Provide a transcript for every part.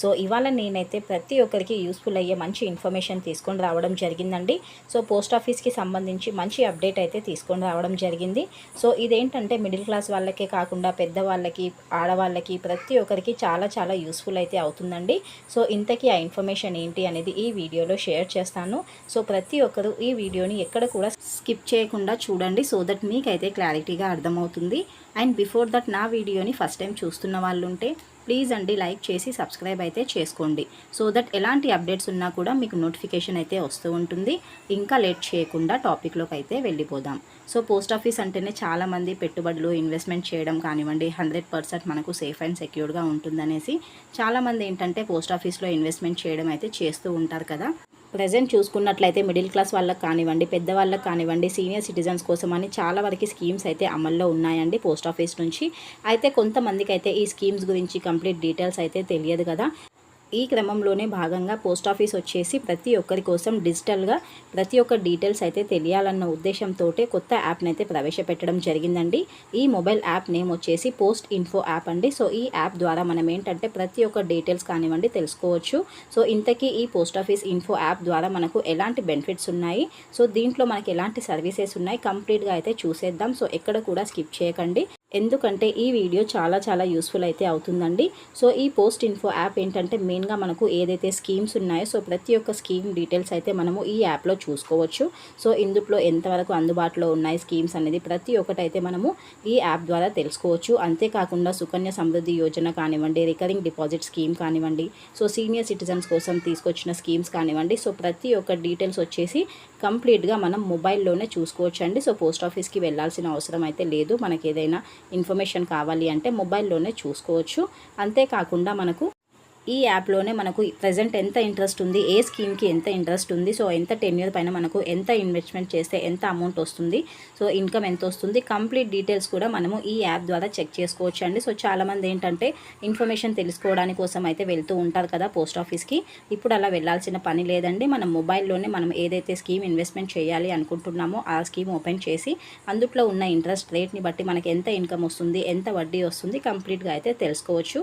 so ఇవాళ నేనైతే ప్రతి ఒక్కరికి యూస్ఫుల్ అయ్యే మంచి ఇన్ఫర్మేషన్ తీసుకొని రావడం జరిగిందండి. సో పోస్ట్ ఆఫీస్కి సంబంధించి మంచి అప్డేట్ అయితే తీసుకొని రావడం జరిగింది. సో ఇదేంటంటే మిడిల్ క్లాస్ వాళ్ళకే కాకుండా పెద్దవాళ్ళకి ఆడవాళ్ళకి ప్రతి ఒక్కరికి చాలా చాలా యూస్ఫుల్ అయితే అవుతుందండి. సో ఇంతకీ ఆ ఇన్ఫర్మేషన్ ఏంటి అనేది ఈ వీడియోలో షేర్ చేస్తాను. సో ప్రతి ఒక్కరు ఈ వీడియోని ఎక్కడ కూడా స్కిప్ చేయకుండా చూడండి సో దట్ మీకైతే క్లారిటీగా అర్థమవుతుంది. అండ్ బిఫోర్ దట్ నా వీడియోని ఫస్ట్ టైం చూస్తున్న వాళ్ళు ఉంటే ప్లీజ్ అండి లైక్ చేసి సబ్స్క్రైబ్ అయితే చేసుకోండి. సో దట్ ఎలాంటి అప్డేట్స్ ఉన్నా కూడా మీకు నోటిఫికేషన్ అయితే వస్తూ ఉంటుంది. ఇంకా లేట్ చేయకుండా టాపిక్లోకి అయితే వెళ్ళిపోదాం. సో పోస్ట్ ఆఫీస్ అంటేనే చాలామంది పెట్టుబడులు ఇన్వెస్ట్మెంట్ చేయడం కానివ్వండి హండ్రెడ్ పర్సెంట్ మనకు సేఫ్ అండ్ సెక్యూర్గా ఉంటుందనేసి చాలామంది ఏంటంటే పోస్ట్ ఆఫీస్లో ఇన్వెస్ట్మెంట్ చేయడం అయితే చేస్తూ ఉంటారు కదా. ప్రజెంట్ చూసుకున్నట్లయితే మిడిల్ క్లాస్ వాళ్ళకి కానివ్వండి పెద్దవాళ్ళకి కానివ్వండి సీనియర్ సిటిజన్స్ కోసం అని చాలా వరకు స్కీమ్స్ అయితే అమల్లో ఉన్నాయండి పోస్ట్ ఆఫీస్ నుంచి. అయితే కొంతమందికి అయితే ఈ స్కీమ్స్ గురించి కంప్లీట్ డీటెయిల్స్ అయితే తెలియదు కదా. ఈ క్రమంలోనే భాగంగా పోస్ట్ ఆఫీస్ వచ్చేసి ప్రతి ఒక్కరి కోసం డిజిటల్గా ప్రతి ఒక్క డీటెయిల్స్ అయితే తెలియాలన్న ఉద్దేశంతో కొత్త యాప్ని అయితే ప్రవేశపెట్టడం జరిగిందండి. ఈ మొబైల్ యాప్ నేమ్ వచ్చేసి పోస్ట్ ఇన్ఫో యాప్ అండి. సో ఈ యాప్ ద్వారా మనం ఏంటంటే ప్రతి ఒక్క డీటెయిల్స్ కానివ్వండి తెలుసుకోవచ్చు. సో ఇంతకీ ఈ పోస్ట్ ఆఫీస్ ఇన్ఫో యాప్ ద్వారా మనకు ఎలాంటి బెనిఫిట్స్ ఉన్నాయి? సో దీంట్లో మనకి ఎలాంటి సర్వీసెస్ ఉన్నాయి? కంప్లీట్గా అయితే చూసేద్దాం. సో ఎక్కడ కూడా స్కిప్ చేయకండి. ఎందుకంటే ఈ వీడియో చాలా చాలా యూస్ఫుల్ అయితే అవుతుందండి. సో ఈ పోస్ట్ ఇన్ఫో యాప్ ఏంటంటే మెయిన్గా మనకు ఏదైతే స్కీమ్స్ ఉన్నాయో సో ప్రతి ఒక్క స్కీమ్ డీటెయిల్స్ అయితే మనము ఈ యాప్లో చూసుకోవచ్చు. సో ఇందులో ఎంతవరకు అందుబాటులో ఉన్నాయి స్కీమ్స్ అనేది ప్రతి ఒక్కటైతే మనము ఈ యాప్ ద్వారా తెలుసుకోవచ్చు. అంతేకాకుండా సుకన్య సమృద్ధి యోజన కానివ్వండి రికరింగ్ డిపాజిట్ స్కీమ్ కానివ్వండి సో సీనియర్ సిటిజన్స్ కోసం తీసుకొచ్చిన స్కీమ్స్ కానివ్వండి సో ప్రతి ఒక్క డీటెయిల్స్ వచ్చేసి కంప్లీట్గా మనం మొబైల్లోనే చూసుకోవచ్చు అండి సో పోస్ట్ ఆఫీస్కి వెళ్ళాల్సిన అవసరం అయితే లేదు. మనకి ఏదైనా ఇన్ఫర్మేషన్ కావాలి అంటే మొబైల్లోనే చూసుకోవచ్చు. అంతేకాకుండా మనకు ఈ యాప్లోనే మనకు ప్రజెంట్ ఎంత ఇంట్రెస్ట్ ఉంది ఏ స్కీమ్కి ఎంత ఇంట్రెస్ట్ ఉంది సో ఎంత టెన్ ఇయర్ పైన మనకు ఎంత ఇన్వెస్ట్మెంట్ చేస్తే ఎంత అమౌంట్ వస్తుంది సో ఇన్కమ్ ఎంత వస్తుంది కంప్లీట్ డీటెయిల్స్ కూడా మనము ఈ యాప్ ద్వారా చెక్ చేసుకోవచ్చు అండి సో చాలామంది ఏంటంటే ఇన్ఫర్మేషన్ తెలుసుకోవడానికి కోసం అయితే వెళ్తూ ఉంటారు కదా పోస్ట్ ఆఫీస్కి ఇప్పుడు అలా వెళ్ళాల్సిన పని లేదండి. మనం మొబైల్లోనే మనం ఏదైతే స్కీమ్ ఇన్వెస్ట్మెంట్ చేయాలి అనుకుంటున్నామో ఆ స్కీమ్ ఓపెన్ చేసి అందుట్లో ఉన్న ఇంట్రెస్ట్ రేట్ని బట్టి మనకి ఎంత ఇన్కమ్ వస్తుంది ఎంత వడ్డీ వస్తుంది కంప్లీట్గా అయితే తెలుసుకోవచ్చు.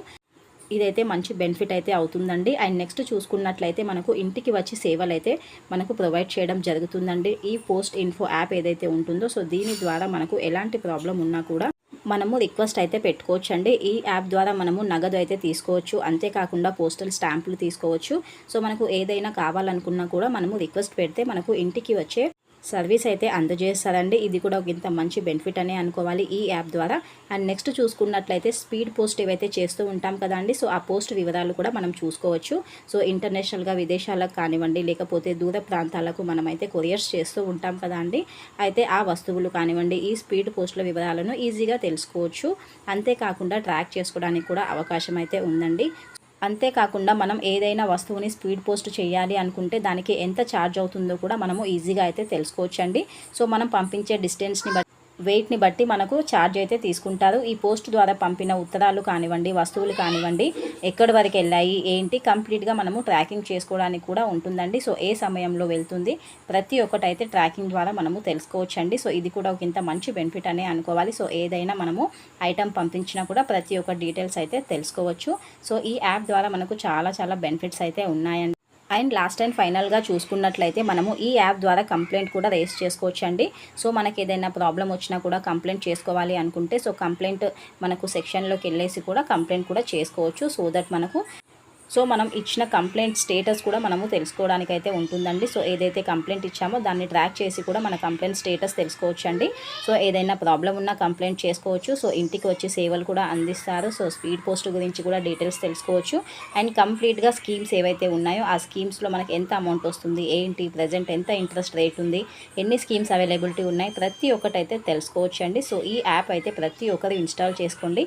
ఇదైతే మంచి బెనిఫిట్ అయితే అవుతుందండి. అండ్ నెక్స్ట్ చూసుకున్నట్లయితే మనకు ఇంటికి వచ్చి సేవలు అయితే మనకు ప్రొవైడ్ చేయడం జరుగుతుందండి. ఈ పోస్ట్ ఇన్ఫో యాప్ ఏదైతే ఉంటుందో సో దీని ద్వారా మనకు ఎలాంటి ప్రాబ్లం ఉన్నా కూడా మనము రిక్వెస్ట్ అయితే పెట్టుకోవచ్చు అండి ఈ యాప్ ద్వారా మనము నగదు అయితే తీసుకోవచ్చు. అంతేకాకుండా పోస్టల్ స్టాంపులు తీసుకోవచ్చు. సో మనకు ఏదైనా కావాలనుకున్నా కూడా మనము రిక్వెస్ట్ పెడితే మనకు ఇంటికి వచ్చే సర్వీస్ అయితే అందజేస్తారండి. ఇది కూడా ఒక ఇంత మంచి బెనిఫిట్ అనే అనుకోవాలి ఈ యాప్ ద్వారా. అండ్ నెక్స్ట్ చూసుకున్నట్లయితే స్పీడ్ పోస్ట్ ఏవైతే చేస్తూ ఉంటాం కదండి సో ఆ పోస్ట్ వివరాలు కూడా మనం చూసుకోవచ్చు. సో ఇంటర్నేషనల్గా విదేశాలకు కానివ్వండి లేకపోతే దూర ప్రాంతాలకు మనమైతే కొరియర్స్ చేస్తూ ఉంటాం కదండి అయితే ఆ వస్తువులు కానివ్వండి ఈ స్పీడ్ పోస్టుల వివరాలను ఈజీగా తెలుసుకోవచ్చు. అంతేకాకుండా ట్రాక్ చేసుకోవడానికి కూడా అవకాశం అయితే ఉందండి. అంతేకాకుండా మనం ఏదైనా వస్తువుని స్పీడ్ పోస్ట్ చేయాలి అనుకుంటే దానికి ఎంత ఛార్జ్ అవుతుందో కూడా మనము ఈజీగా అయితే తెలుసుకోవచ్చండి. సో మనం పంపించే డిస్టెన్స్ని బట్టి వెయిట్ని బట్టి మనకు ఛార్జ్ అయితే తీసుకుంటారు. ఈ పోస్ట్ ద్వారా పంపిన ఉత్తరాలు కానివ్వండి వస్తువులు కానివ్వండి ఎక్కడి వరకు వెళ్ళాయి ఏంటి కంప్లీట్గా మనము ట్రాకింగ్ చేసుకోవడానికి కూడా ఉంటుందండి. సో ఏ సమయంలో వెళ్తుంది ప్రతి ఒక్కటైతే ట్రాకింగ్ ద్వారా మనము తెలుసుకోవచ్చండి. సో ఇది కూడా ఒక ఇంత మంచి బెనిఫిట్ అనే అనుకోవాలి. సో ఏదైనా మనము ఐటమ్ పంపించినా కూడా ప్రతి ఒక్క డీటెయిల్స్ అయితే తెలుసుకోవచ్చు. సో ఈ యాప్ ద్వారా మనకు చాలా చాలా బెనిఫిట్స్ అయితే ఉన్నాయండి. అండ్ లాస్ట్ అండ్ ఫైనల్గా చూసుకున్నట్లయితే మనము ఈ యాప్ ద్వారా కంప్లైంట్ కూడా రేస్ చేసుకోవచ్చు అండి సో మనకి ఏదైనా ప్రాబ్లం వచ్చినా కూడా కంప్లైంట్ చేసుకోవాలి అనుకుంటే సో కంప్లైంట్ మనకు సెక్షన్లోకి వెళ్ళేసి కూడా కంప్లైంట్ కూడా చేసుకోవచ్చు. సో దట్ మనకు సో మనం ఇచ్చిన కంప్లైంట్ స్టేటస్ కూడా మనము తెలుసుకోవడానికి అయితే ఉంటుందండి. సో ఏదైతే కంప్లైంట్ ఇచ్చామో దాన్ని ట్రాక్ చేసి కూడా మన కంప్లైంట్ స్టేటస్ తెలుసుకోవచ్చు అండి సో ఏదైనా ప్రాబ్లం ఉన్నా కంప్లైంట్ చేసుకోవచ్చు. సో ఇంటికి వచ్చి సేవలు కూడా అందిస్తారు. సో స్పీడ్ పోస్ట్ గురించి కూడా డీటెయిల్స్ తెలుసుకోవచ్చు. అండ్ కంప్లీట్గా స్కీమ్స్ ఏవైతే ఉన్నాయో ఆ స్కీమ్స్లో మనకి ఎంత అమౌంట్ వస్తుంది? ఏంటి? ప్రజెంట్ ఎంత ఇంట్రెస్ట్ రేట్ ఉంది? ఎన్ని స్కీమ్స్ అవైలబిలిటీ ఉన్నాయి? ప్రతి ఒక్కటైతే తెలుసుకోవచ్చు అండి సో ఈ యాప్ అయితే ప్రతి ఒక్కరు ఇన్స్టాల్ చేసుకోండి.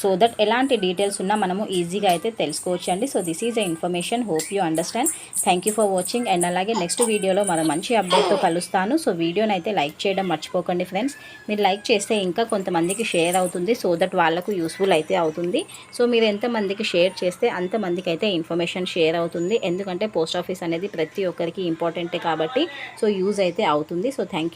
సో దట్ ఎలాంటి డీటెయిల్స్ ఉన్నా మనము ఈజీగా అయితే తెలుసుకోవచ్చు అండి so this is a information hope you understand thank you for watching and అలాగే నెక్స్ట్ వీడియోలో మనం మంచి అప్డేట్తో కలుస్తాను. సో వీడియోని అయితే లైక్ చేయడం మర్చిపోకండి ఫ్రెండ్స్ మీరు లైక్ చేస్తే ఇంకా కొంతమందికి షేర్ అవుతుంది. సో దట్ వాళ్ళకు యూస్ఫుల్ అయితే అవుతుంది. సో మీరు ఎంతమందికి షేర్ చేస్తే అంతమందికి అయితే ఇన్ఫర్మేషన్ షేర్ అవుతుంది. ఎందుకంటే పోస్ట్ ఆఫీస్ అనేది ప్రతి ఒక్కరికి ఇంపార్టెంటే కాబట్టి సో యూజ్ అయితే అవుతుంది. So thank